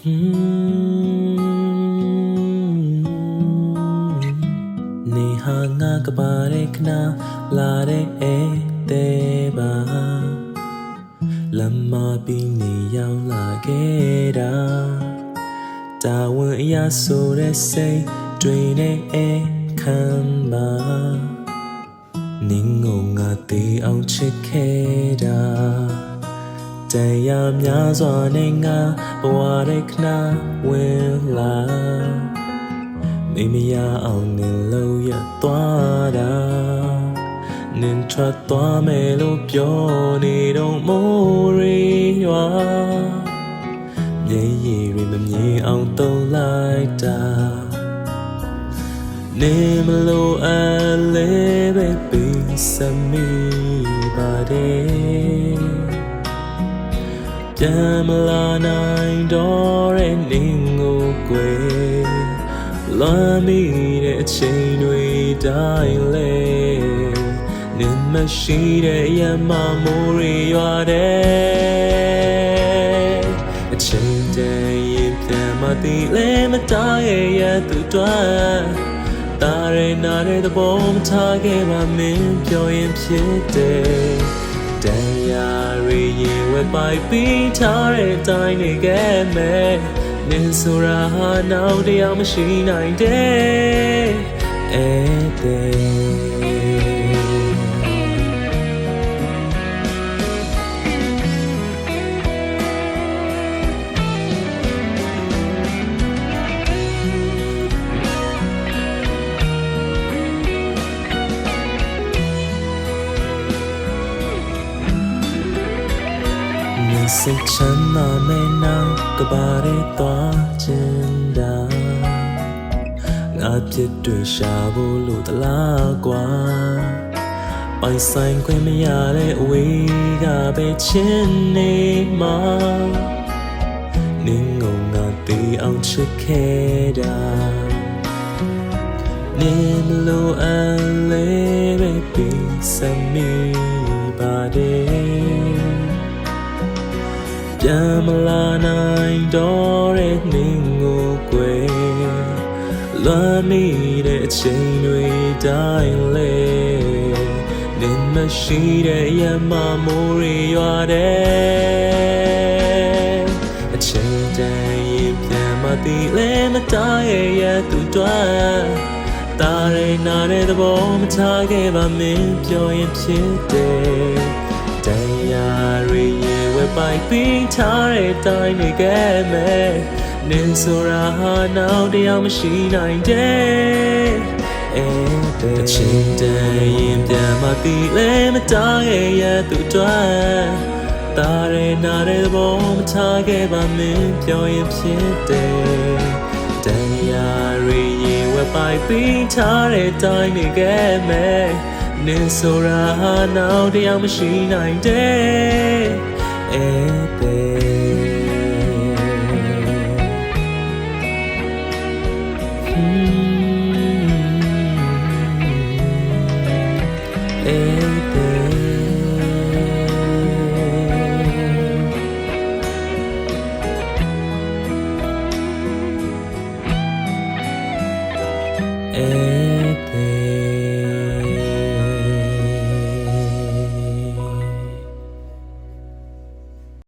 နေဟာငါကပါတဲ့ခဏလာတဲ့ဧတဲ့ပါလမ်းမပြီးနေရောက်လာခဲ့တာတာဝန်အရာဆိုတဲ့စိတ်တွေနဲ့အခမ်းပါနင်းငုံငါတေးအောင်ချစ်ခဲ့တာ တရားများစွာနဲ့ငါဘဝတဲ့ခဏဝင်လာမိမရအောင်နင်လို့ရသွားတာနင်ထွက်သွားမယ်လို့ပြောနေတော့မိုးရီရွာမျက်ရည်တွေမမြင်အောင်တုံးလိုက်တာနေမလို့အလေးပဲပြီးစမီပါတယ် ပြန်မလာနိုင်တော့တဲ့နင်ကိုကွယ်လွမ်းမိတဲ့အချိန်တွေတိုင်းလေနင်မရှိတဲ့ရမမိုးရီရွာတဲ့အချိန်တည်းရင်ပြန်မသိလဲမတားရဲ့ရသူတွန်းတာရနာတဲ့သဘောမထားခဲ့ပါမင်းပြောရင်ဖြစ်တယ်တရားရ ရင်ဝဲပိုက်ပြီးထားတဲ့အတိုင်းနေခဲ့မယ်နင်ဆိုတာဟာနောက်တရားမရှိနိုင်တဲ့အဲ့တဲ့ စိတ်ချမ်းသာမဲ့နောက်ကဘာရဲသွားခြင်းတာငါပြစ်တွေရှာဖို့လို့တလားကွာပိုင်ဆိုင်ခွင့်မရတဲ့အဝေးကပဲချင်းနေမှာနင်းငုံငါတေးအောင်ချစ်ခဲ့တာနေမလို့အလေးပဲပြီးစမီပါတယ် ပြန်မလာနိုင်တော့တဲ့နှင်းကိုကွယ်လွမ်းမိတဲ့အချိန်တွေတိုင်းလေနင်မရှိတဲ့ရမမိုးရီရွာတဲ့အချိန်တည်းရင်ပြန်မသိလဲမတားရဲ့ရသူတွန်းတာရနာတဲ့သဘောမထားခဲ့ပါမင်းပြောရင်ဖြစ်တယ်တရားရရင်ဝဲ ပိုက်ပြီးထားတဲ့တိုင်းနေခဲ့မယ်နင်ဆိုတာဟာနောက်တရားမရှိနိုင်တဲ့အဲ့တဲ့အချိန်တည်းရင်ပြန်မသိလဲမတားရဲ့ရသူတွန်းတာရနာတဲ့သဘောမထားခဲ့ပါမင်းပြောရင်ဖြစ်တယ်တရားရရင်ဝဲပိုက်ပြီးထားတဲ့တိုင်းနေခဲ့မယ်နင်ဆိုတာဟာနောက်တရားမရှိနိုင်တဲ့ အဲ့တဲ့